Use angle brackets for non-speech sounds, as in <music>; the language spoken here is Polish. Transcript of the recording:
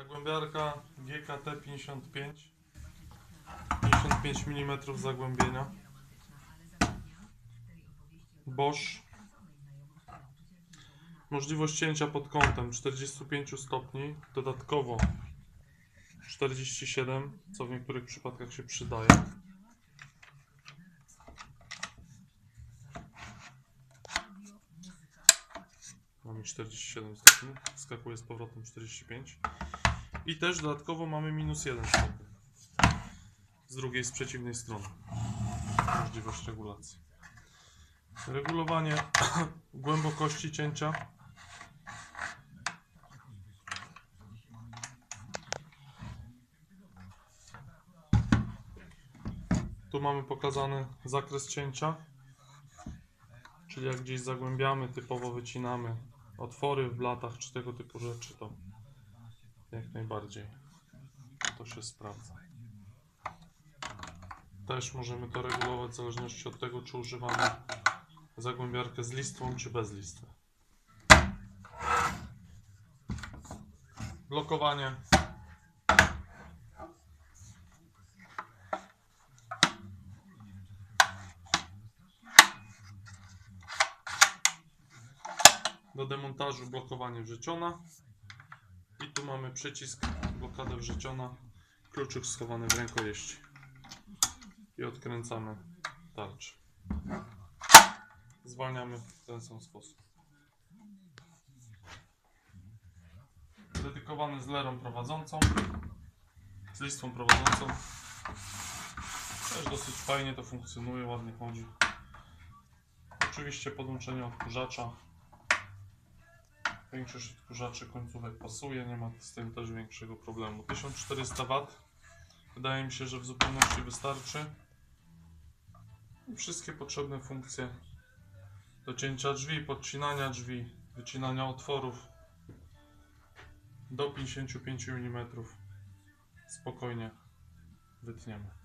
Zagłębiarka GKT 55. 55 mm zagłębienia. Bosch. Możliwość cięcia pod kątem 45 stopni, dodatkowo 47, co w niektórych przypadkach się przydaje. Mamy 47 stopni, skakuje z powrotem 45. I też dodatkowo mamy minus 1 stopień. Z drugiej, z przeciwnej strony. Możliwość regulacji. Regulowanie <coughs> głębokości cięcia. Tu mamy pokazany zakres cięcia. Czyli jak gdzieś zagłębiamy, typowo wycinamy otwory w blatach czy tego typu rzeczy, to jak najbardziej to się sprawdza. Też możemy to regulować w zależności od tego, czy używamy zagłębiarkę z listwą czy bez listwy. Blokowanie. Do demontażu blokowanie wrzeciona. I tu mamy przycisk blokady wrzeciona. Kluczyk schowany w rękojeści. I odkręcamy tarczę. Zwalniamy w ten sam sposób. Dedykowany z lerą prowadzącą. Z listwą prowadzącą. Też dosyć fajnie to funkcjonuje, ładnie chodzi. Oczywiście podłączenie odkurzacza. Większość odkurzaczy końcówek pasuje, nie ma z tym też większego problemu. 1400 W. Wydaje mi się, że w zupełności wystarczy. I wszystkie potrzebne funkcje do cięcia drzwi, podcinania drzwi, wycinania otworów do 55 mm spokojnie wytniemy.